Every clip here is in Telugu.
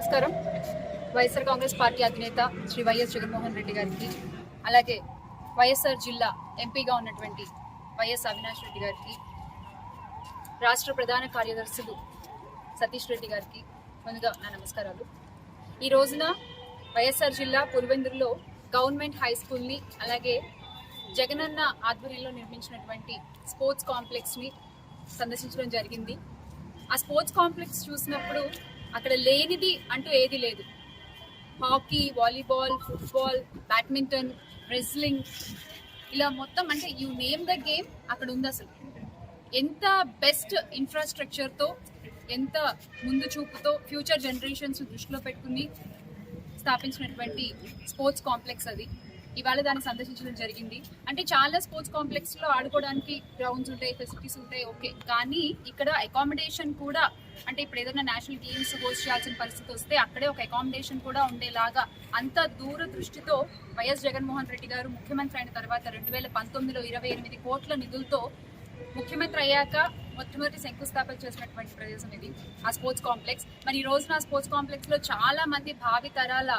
నమస్కారం. వైఎస్ఆర్ కాంగ్రెస్ పార్టీ అధినేత శ్రీ వైఎస్ జగన్మోహన్ రెడ్డి గారికి అలాగే వైఎస్ఆర్ జిల్లా ఎంపీగా ఉన్నటువంటి వైఎస్ అవినాష్ రెడ్డి గారికి రాష్ట్ర ప్రధాన కార్యదర్శులు సతీష్ రెడ్డి గారికి ముందుగా నా నమస్కారాలు. ఈ రోజున వైఎస్ఆర్ జిల్లా పులివెందులలో గవర్నమెంట్ హై స్కూల్ని అలాగే జగనన్న ఆధ్వర్యంలో నిర్మించినటువంటి స్పోర్ట్స్ కాంప్లెక్స్ని సందర్శించడం జరిగింది. ఆ స్పోర్ట్స్ కాంప్లెక్స్ చూసినప్పుడు అక్కడ లేనిది అంటూ ఏది లేదు. Hockey volleyball football badminton wrestling ఇలా మొత్తం అంటే యూ నేమ్ ద గేమ్ అక్కడ ఉంది అసలు. ఎంత బెస్ట్ ఇన్ఫ్రాస్ట్రక్చర్తో ఎంత ముందు చూపుతో ఫ్యూచర్ జనరేషన్స్ దృష్టిలో పెట్టుకుని స్థాపించినటువంటి స్పోర్ట్స్ కాంప్లెక్స్ అది. ఇవాళ దాన్ని సందర్శించడం జరిగింది. అంటే చాలా స్పోర్ట్స్ కాంప్లెక్స్లో ఆడుకోవడానికి గ్రౌండ్స్ ఉంటాయి ఫెసిలిటీస్ ఉంటాయి ఓకే. కానీ ఇక్కడ అకామిడేషన్ కూడా అంటే ఇప్పుడు ఏదైనా నేషనల్ గేమ్స్ హోస్ట్ చేయాల్సిన పరిస్థితి వస్తే అక్కడే ఒక అకామిడేషన్ కూడా ఉండేలాగా అంత దూర దృష్టితో వైఎస్ జగన్మోహన్ రెడ్డి గారు ముఖ్యమంత్రి అయిన తర్వాత రెండు వేల పంతొమ్మిదిలో ఇరవై ఎనిమిది కోట్ల నిధులతో ముఖ్యమంత్రి అయ్యాక మొట్టమొదటి శంకుస్థాపన చేసినటువంటి ప్రదేశం ఇది ఆ స్పోర్ట్స్ కాంప్లెక్స్. మరి ఈ రోజున ఆ స్పోర్ట్స్ కాంప్లెక్స్లో చాలా మంది భావి తరాల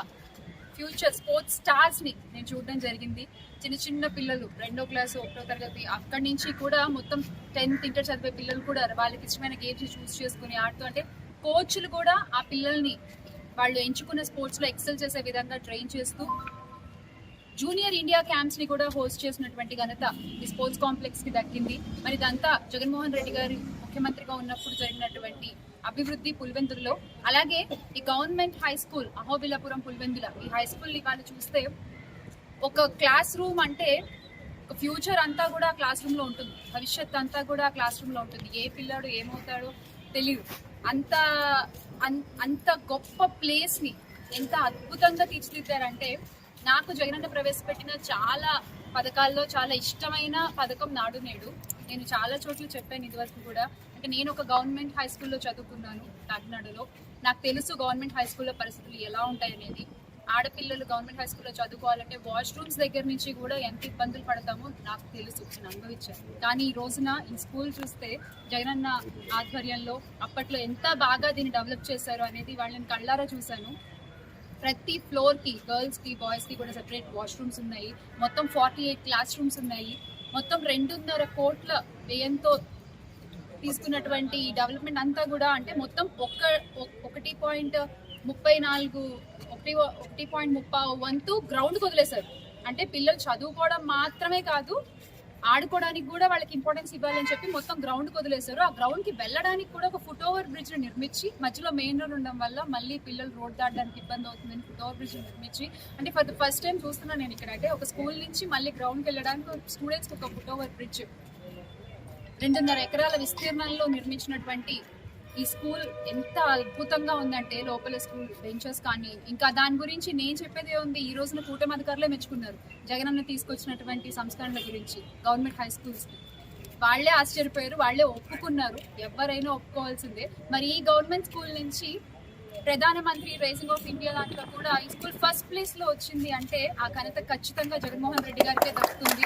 ఫ్యూచర్ స్పోర్ట్స్ స్టార్స్ని నేను చూడడం జరిగింది. చిన్న చిన్న పిల్లలు రెండో క్లాస్ ఒకటో తరగతి అక్కడి నుంచి కూడా మొత్తం టెన్త్ ఇంటర్ చదివే పిల్లలు కూడా వాళ్ళకి ఇష్టమైన గేమ్స్ చూస్ చేసుకుని ఆడుతూ అంటే కోచ్లు కూడా ఆ పిల్లల్ని వాళ్ళు ఎంచుకున్న స్పోర్ట్స్లో ఎక్సెల్ చేసే విధంగా ట్రైన్ చేస్తూ జూనియర్ ఇండియా క్యాంప్స్ని కూడా హోస్ట్ చేసినటువంటి ఘనత ఈ స్పోర్ట్స్ కాంప్లెక్స్కి దక్కింది. మరి ఇదంతా జగన్మోహన్ రెడ్డి గారు ముఖ్యమంత్రిగా ఉన్నప్పుడు జరిగినటువంటి అభివృద్ధి పులివెందులలో అలాగే ఈ government high school Ahobilapuram Pulivendula ఈ హై స్కూల్ని వాళ్ళు చూస్తే ఒక క్లాస్ రూమ్ అంటే ఒక ఫ్యూచర్ అంతా కూడా క్లాస్ రూమ్లో ఉంటుంది. భవిష్యత్ అంతా కూడా క్లాస్ రూమ్లో ఉంటుంది. ఏ పిల్లాడు ఏమవుతాడో తెలియదు అంత అంత గొప్ప ప్లేస్ని ఎంత అద్భుతంగా తీర్చిదిద్దారంటే నాకు జగనన్న ప్రవేశపెట్టిన చాలా పథకాల్లో చాలా ఇష్టమైన పథకం నాడు నేడు. నేను చాలా చోట్ల చెప్పాను ఇదివరకు కూడా. అంటే నేను ఒక గవర్నమెంట్ హై స్కూల్లో చదువుకున్నాను కాకినాడలో. నాకు తెలుసు గవర్నమెంట్ హై స్కూల్లో పరిస్థితులు ఎలా ఉంటాయనేది ఆడపిల్లలు గవర్నమెంట్ హై స్కూల్లో చదువుకోవాలంటే వాష్రూమ్స్ దగ్గర నుంచి కూడా ఎంత ఇబ్బందులు పడతామో నాకు తెలుసు. నేను అనుభవించాను. కానీ ఈ రోజున ఈ స్కూల్ చూస్తే జగనన్న ఆధ్వర్యంలో అప్పట్లో ఎంత బాగా దీన్ని డెవలప్ చేశారు అనేది వాళ్ళని కళ్ళారా చూశాను. ప్రతి ఫ్లోర్కి గర్ల్స్కి బాయ్స్కి కూడా సెపరేట్ వాష్రూమ్స్ ఉన్నాయి. మొత్తం ఫార్టీ ఎయిట్ క్లాస్ రూమ్స్ ఉన్నాయి. మొత్తం రెండున్నర కోట్ల వ్యయంతో తీసుకున్నటువంటి ఈ డెవలప్మెంట్ అంతా కూడా అంటే మొత్తం ఒక్క ఒకటి పాయింట్ ముప్పై నాలుగు ఒకటి ఒకటి పాయింట్ ముప్పై వంతు గ్రౌండ్ వదిలేశారు. అంటే పిల్లలు చదువుకోవడం మాత్రమే కాదు ఆడుకోవడానికి కూడా వాళ్ళకి ఇంపార్టెన్స్ ఇవ్వాలని చెప్పి మొత్తం గ్రౌండ్ వదిలేశారు. ఆ గ్రౌండ్కి వెళ్ళడానికి కూడా ఒక ఫుట్ ఓవర్ బ్రిడ్జ్ నిర్మించి మధ్యలో మెయిన్ రోడ్ ఉండడం వల్ల మళ్ళీ పిల్లలు రోడ్ దాటడానికి ఇబ్బంది అవుతుందని ఫుట్ ఓవర్ బ్రిడ్జ్ నిర్మించి అంటే ఫర్ ద ఫస్ట్ టైం చూస్తున్నాను నేను ఇక్కడ అంటే ఒక స్కూల్ నుంచి మళ్ళీ గ్రౌండ్కి వెళ్ళడానికి స్టూడెంట్స్ ఒక ఫుట్ ఓవర్ బ్రిడ్జ్ రెండున్నర ఎకరాల విస్తీర్ణంలో నిర్మించినటువంటి ఈ స్కూల్ ఎంత అద్భుతంగా ఉందంటే లోపల స్కూల్ బెంచెస్ కానీ ఇంకా దాని గురించి నేను చెప్పేదే ఉంది ఈ రోజున కూటమి అధికారులే మెచ్చుకున్నారు. జగనన్న తీసుకొచ్చినటువంటి సంస్కరణల గురించి గవర్నమెంట్ హై స్కూల్స్. వాళ్ళే ఆశ్చర్యపోయారు వాళ్ళే ఒప్పుకున్నారు. ఎవరైనా ఒప్పుకోవాల్సిందే. మరి ఈ గవర్నమెంట్ స్కూల్ నుంచి ప్రధానమంత్రి రైజింగ్ ఆఫ్ ఇండియా దాంట్లో కూడా ఈ స్కూల్ ఫస్ట్ ప్లేస్లో వచ్చింది అంటే ఆ ఘనత ఖచ్చితంగా జగన్మోహన్ రెడ్డి గారికే దక్కుతుంది.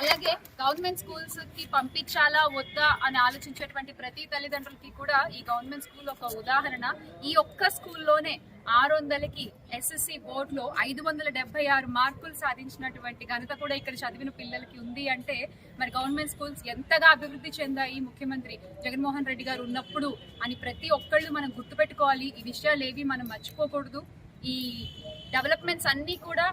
అలాగే గవర్నమెంట్ స్కూల్స్కి పంపించాలా వద్దా అని ఆలోచించేటువంటి ప్రతి తల్లిదండ్రులకి కూడా ఈ గవర్నమెంట్ స్కూల్ ఒక ఉదాహరణ. ఈ ఒక్క స్కూల్లోనే ఆరు వందలకి ఎస్ఎస్సి బోర్డులో ఐదు వందల డెబ్బై ఆరు మార్కులు సాధించినటువంటి ఘనత కూడా ఇక్కడ చదివిన పిల్లలకి ఉంది అంటే మరి గవర్నమెంట్ స్కూల్స్ ఎంతగా అభివృద్ధి చెందాయి ముఖ్యమంత్రి జగన్మోహన్ రెడ్డి గారు ఉన్నప్పుడు అని ప్రతి ఒక్కళ్ళు మనం గుర్తుపెట్టుకోవాలి. ఈ విషయాలు ఏవి మనం మర్చిపోకూడదు. ఈ డెవలప్మెంట్స్ అన్నీ కూడా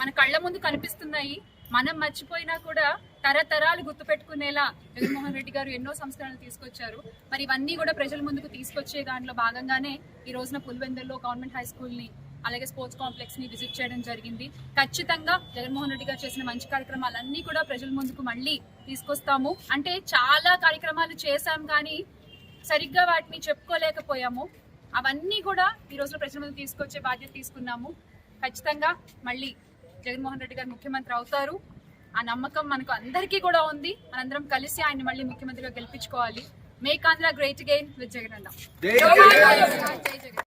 మన కళ్ళ ముందు కనిపిస్తున్నాయి. మనం మర్చిపోయినా కూడా తరతరాలు గుర్తుపెట్టుకునేలా జగన్మోహన్ రెడ్డి గారు ఎన్నో సంస్కరణలు తీసుకొచ్చారు. మరి ఇవన్నీ కూడా ప్రజల ముందుకు తీసుకొచ్చే దాంట్లో భాగంగానే ఈ రోజున పులివెందుల్లో గవర్నమెంట్ హై స్కూల్ని అలాగే స్పోర్ట్స్ కాంప్లెక్స్ని విజిట్ చేయడం జరిగింది. ఖచ్చితంగా జగన్మోహన్ రెడ్డి గారు చేసిన మంచి కార్యక్రమాలన్నీ కూడా ప్రజల ముందుకు మళ్ళీ తీసుకొస్తాము. అంటే చాలా కార్యక్రమాలు చేశాం కానీ సరిగ్గా వాటిని చెప్పుకోలేకపోయాము. అవన్నీ కూడా ఈ రోజున ప్రజల ముందు తీసుకొచ్చే బాధ్యత తీసుకున్నాము. ఖచ్చితంగా మళ్ళీ జగన్మోహన్ రెడ్డి గారు ముఖ్యమంత్రి అవుతారు. ఆ నమ్మకం మనకు అందరికీ కూడా ఉంది. మనందరం కలిసి ఆయన్ని మళ్ళీ ముఖ్యమంత్రిగా గెలిపించుకోవాలి. Make Andhra great again with Jagan అన్న జై జగన్